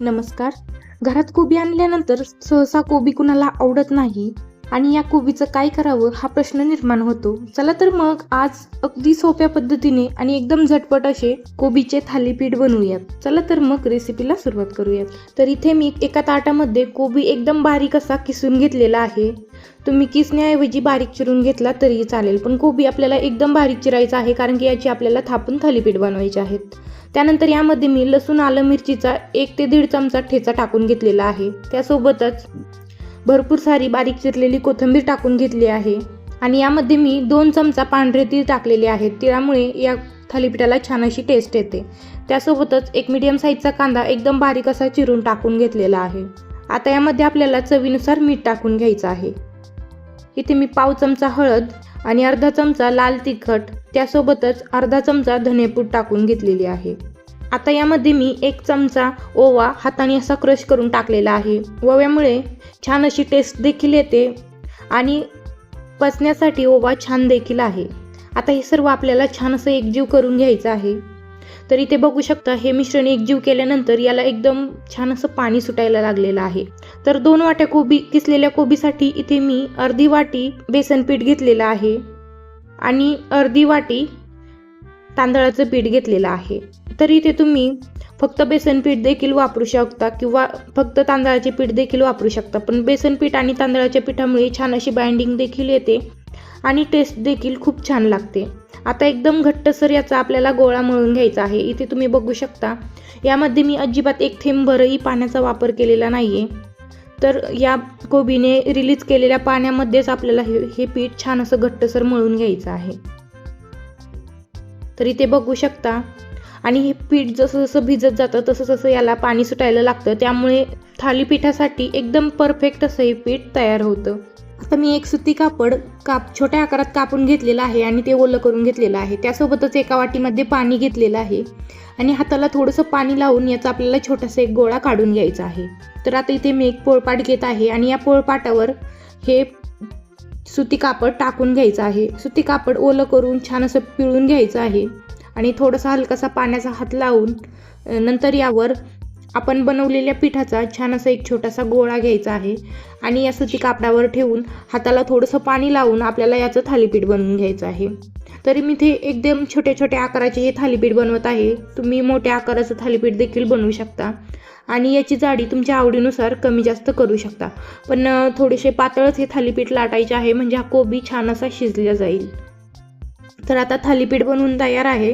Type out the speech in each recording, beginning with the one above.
नमस्कार. घरात कोबी आणल्यानंतर सहसा कोबी कुणाला आवडत नाही आणि या कोबीचं काय करावं हा प्रश्न निर्माण होतो. चला तर मग आज अगदी सोप्या पद्धतीने आणि एकदम झटपट असे कोबीचे थालीपीठ बनवूयात. चला तर मग रेसिपीला सुरुवात करूयात. तर इथे मी एका ताटामध्ये कोबी एकदम बारीक असा किसून घेतलेला आहे. तुम्ही किसण्याऐवजी बारीक चिरून घेतला तरी चालेल पण कोबी आपल्याला एकदम बारीक चिरायचा आहे कारण की याची आपल्याला थापून थालीपीठ बनवायचे आहेत. त्यानंतर यामध्ये मी लसूण आलं मिरचीचा एक ते दीड चमचा ठेचा टाकून घेतलेला आहे. त्यासोबतच भरपूर सारी बारीक चिरलेली कोथिंबीर टाकून घेतली आहे. आणि यामध्ये मी दोन चमचा पांढरे तीळ टाकलेले आहेत. तिळामुळे या थालीपीठाला छान अशी टेस्ट येते. त्यासोबतच एक मीडियम साईजचा कांदा एकदम बारीक असा चिरून टाकून घेतलेला आहे. आता यामध्ये आपल्याला चवीनुसार मीठ टाकून घ्यायचं आहे. इथे मी पाव चमचा हळद आणि अर्धा चमचा लाल तिखट त्यासोबतच अर्धा चमचा धनेपूड टाकून घेतलेली आहे. आता यामध्ये मी एक चमचा ओवा हाताने असा क्रश करून टाकलेला आहे. ओव्यामुळे छान अशी टेस्ट देखील येते आणि पचण्यासाठी ओवा छान देखील आहे. आता हे सर्व आपल्याला छान असं एकजीव करून घ्यायचं आहे. तर इथे बघू शकता हे मिश्रण एकजीव केल्यानंतर याला एकदम छान असं पाणी सुटायला लागलेलं आहे. तर दोन वाट्या कोबी किसलेल्या कोबीसाठी इथे मी अर्धी वाटी बेसन पीठ घेतलेलं आहे आणि अर्धी वाटी तांदळाचं पीठ घेतलेलं आहे. तर इथे तुम्ही फक्त बेसन पीठ देखील वापरू शकता किंवा फक्त तांदळाचे पीठ देखील वापरू शकता. पण बेसन पीठ आणि तांदळाच्या पिठामुळे छान अशी बाइंडिंग देखील येते आणि टेस्ट देखील खूप छान लागते. आता एकदम घट्टसर याचा आपल्याला गोळा मळून घ्यायचा आहे. इथे तुम्ही बघू शकता यामध्ये मी अजिबात एक थेंबभरही पाण्याचा वापर केलेला नाही आहे तर या कोबीने रिलीज केलेल्या पाण्यामध्येच आपल्याला हे हे पीठ छान असं घट्टसर मळून घ्यायचं आहे. तर इथे बघू शकता आणि हे पीठ जसं जसं भिजत जातं तसं तसं याला पाणी सुटायला लागतं. त्यामुळे थालीपीठासाठी एकदम परफेक्ट असं हे पीठ तयार होतं. आता मी एक सुती कापड काप छोट्या आकारात कापून घेतलेलं आहे आणि ते ओलं करून घेतलेलं आहे. त्यासोबतच एका वाटीमध्ये पाणी घेतलेलं आहे. आणि हाताला थोडंसं पाणी लावून याचा आपल्याला छोटासा एक गोळा काढून घ्यायचा आहे. तर आता इथे मी एक पोळपाट घेत आहे आणि या पोळपाटावर हे सुती कापड टाकून घ्यायचं आहे. सुती कापड ओलं करून छान असं पिळून घ्यायचं आहे. आणि थोडासा हलकासा पाण्याचा हात लावून नंतर यावर आपण बनवलेल्या पिठाचा छान असा एक छोटासा गोळा घ्यायचा आहे. आणि या सुती कापडावर ठेवून हाताला थोडंसं पाणी लावून आपल्याला याचं थालीपीठ बनवून घ्यायचं आहे. तरी मी ते एकदम छोट्या छोट्या आकाराचे हे थालीपीठ बनवत आहे. तुम्ही मोठ्या आकाराचं थालीपीठ देखील बनवू शकता. आणि याची जाडी तुमच्या आवडीनुसार कमी जास्त करू शकता. पण थोडेसे पातळच हे थालीपीठ लाटायचे आहे म्हणजे हा कोबी छान असा शिजला जाईल. तर आता थालीपीठ बनवून तयार आहे.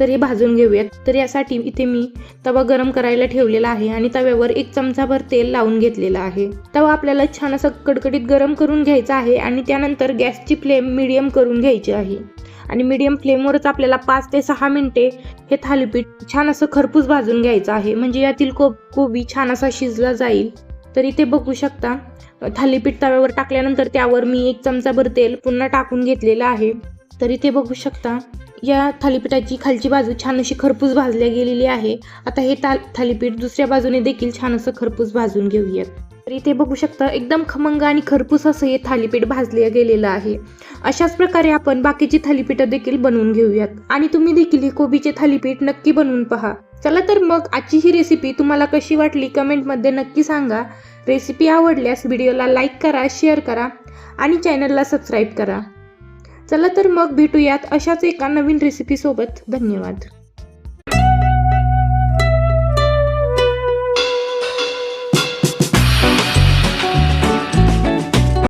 तर हे भाजून घेऊयात. तर यासाठी इथे मी तवा गरम करायला ठेवलेला आहे आणि तव्यावर एक चमचाभर तेल लावून घेतलेला आहे. तवा आपल्याला छान असं कडकडीत गरम करून घ्यायचा आहे आणि त्यानंतर गॅसची फ्लेम मिडियम करून घ्यायची आहे. आणि मिडियम फ्लेमवरच आपल्याला पाच ते सहा मिनिटे हे थालीपीठ छान असं खरपूस भाजून घ्यायचं आहे. म्हणजे यातील को कोबी छान असा शिजला जाईल. तर इथे बघू शकता थालीपीठ तव्यावर टाकल्यानंतर त्यावर मी एक चमचाभर तेल पुन्हा टाकून घेतलेलं आहे. तर इथे बघू शकता. या थालीपीठाची खालची बाजू छान अशी खरपूस भाजल्या गेलेली आहे. आता हे था थालीपीठ दुसऱ्या बाजूने देखील छान असं खरपूस भाजून घेऊयात. तर इथे बघू शकता एकदम खमंग आणि खरपूस असं हे थालीपीठ भाजले गेलेलं आहे. अशाच प्रकारे आपण बाकीची थालीपीठं देखील बनवून घेऊयात. आणि तुम्ही देखील हे कोबीचे थालीपीठ नक्की बनवून पहा. चला तर मग आजची ही रेसिपी तुम्हाला कशी वाटली कमेंटमध्ये नक्की सांगा. रेसिपी आवडल्यास व्हिडिओला लाईक करा शेअर करा आणि चॅनलला सबस्क्राईब करा. चला तर मग भेटूयात अशाच एका नवीन रेसिपीसोबत धन्यवाद.